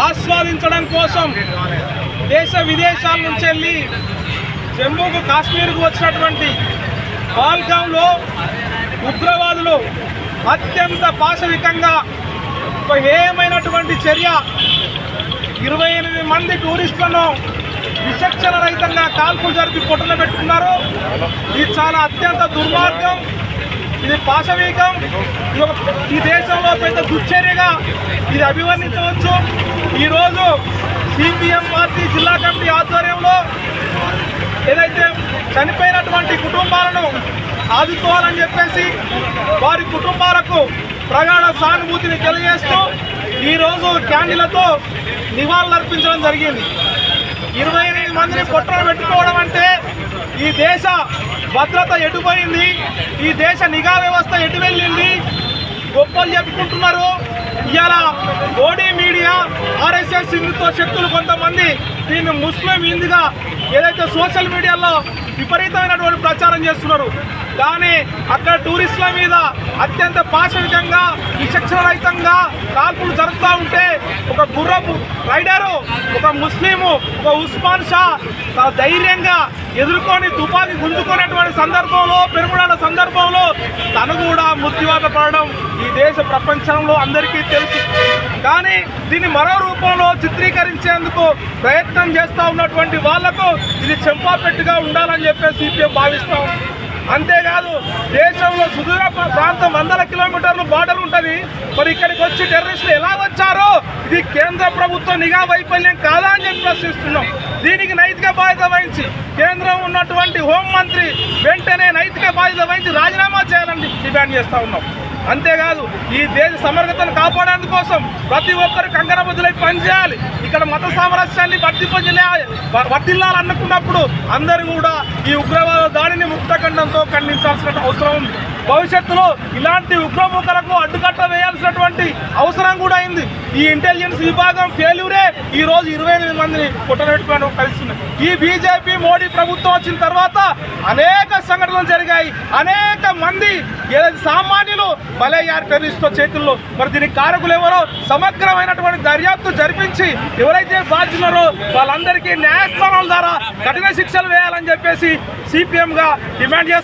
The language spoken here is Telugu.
ఆస్వాదించడం కోసం దేశ విదేశాల నుంచి వెళ్ళి జమ్మూకు కాశ్మీర్కు వచ్చినటువంటి పాల్గాంలో ఉగ్రవాదులు అత్యంత పాశవికంగా ఒక ఏమైనటువంటి చర్య ఇరవై ఎనిమిది మంది టూరిస్టులను విచక్షణ రహితంగా కాల్పులు జరిపి పొట్టలు పెట్టుకున్నారు. ఇది చాలా అత్యంత దుర్మార్గం ఇది పాశవీకం ఈ దేశంలో పెద్ద దుశ్చర్యగా ఇది అభివర్ణించవచ్చు. ఈరోజు సిపిఎం పార్టీ జిల్లా కమిటీ ఆధ్వర్యంలో ఏదైతే చనిపోయినటువంటి కుటుంబాలను ఆదుకోవాలని చెప్పేసి వారి కుటుంబాలకు ప్రగాఢ సానుభూతిని తెలియజేస్తూ ఈరోజు క్యాండిలతో నివాళులర్పించడం జరిగింది. ఇరవై ఎనిమిది మందిని పొట్టలు పెట్టుకోవడం అంటే ఈ దేశ భద్రత ఎటుపోయింది? ఈ దేశ నిఘా వ్యవస్థ ఎటు వెళ్ళింది? గొప్పలు చెప్పుకుంటున్నారు. ఇవాళ మోడీ మీడియా ఆర్ఎస్ఎస్ హిందుత్వ శక్తులు కొంతమంది దీన్ని ముస్లిం హిందుగా ఏదైతే సోషల్ మీడియాలో విపరీతమైనటువంటి ప్రచారం చేస్తున్నారు. కానీ అక్కడ టూరిస్టుల మీద అత్యంత పాశవికంగా విచక్షణరహితంగా కాల్పులు జరుగుతూ ఉంటే ఒక ముస్లిము ఒక ఉస్మాన్ షా ధైర్యంగా ఎదుర్కొని తుపాకి గుంజుకునేటువంటి సందర్భంలో పెరుగుడాల సందర్భంలో తను కూడా మృత్యువాత పడడం ఈ దేశ ప్రపంచంలో అందరికీ తెలుసు. కానీ దీన్ని మరో రూపంలో చిత్రీకరించేందుకు ప్రయత్నం చేస్తూ ఉన్నటువంటి వాళ్ళకు ఇది చెంపాపెట్టుగా ఉండాలని చెప్పేసి సిపిఎం భావిస్తాం అంతేకాదు దేశంలో సుదూర ప్రాంతం వందల కిలోమీటర్లు బార్డర్ ఉంటుంది. మరి ఇక్కడికి వచ్చి టెర్రరిస్టులు ఎలా వచ్చారో ఇది కేంద్ర ప్రభుత్వం నిఘా వైఫల్యం కాదా అని చెప్పి ప్రశ్నిస్తున్నాం. దీనికి నైతిక బాధ్యత వహించి కేంద్రం ఉన్నటువంటి హోంమంత్రి వెంటనే నైతిక బాధ్యత వహించి రాజీనామా చేయాలని డిమాండ్ చేస్తూ ఉన్నాం. అంతేకాదు ఈ దేశ సమగ్రతను కాపాడేందుకు కోసం ప్రతి ఒక్కరు కంకణబద్దులై పనిచేయాలి. ఇక్కడ మత సామరస్యాన్ని వర్తింపజేయాలి వర్తిల్లాలనుకున్నప్పుడు అందరూ కూడా ఈ ఉగ్రవాద దాడిని ఖండించాల్సిన అవసరం ఉంది. భవిష్యత్తులో ఇలాంటి ఉగ్రముఖలకు అడ్డుకట్ట వేయాల్సినటువంటి అవసరం కూడా అయింది. ఈ ఇంటెలిజెన్స్ విభాగం ఫెయిల్యూరే ఈ రోజు ఇరవై ఎనిమిది మందిని పుట్టనెట్టుకొని కలిసింది ఈ బీజేపీ మోడీ ప్రభుత్వం వచ్చిన తర్వాత అనేక సంఘటనలు జరిగాయి. అనేక మంది సామాన్యులు బలయ్యారు టెర్రరిస్ట్ చేతుల్లో. మరి దీనికి కారకులు ఎవరో? సమగ్రమైనటువంటి దర్యాప్తు జరిపించి ఎవరైతే బాధ్యున్నారో వాళ్ళందరికీ న్యాయస్థానాల ద్వారా కఠిన శిక్షలు వేయాలని చెప్పేసి సిపిఎంగా డిమాండ్ చేస్తారు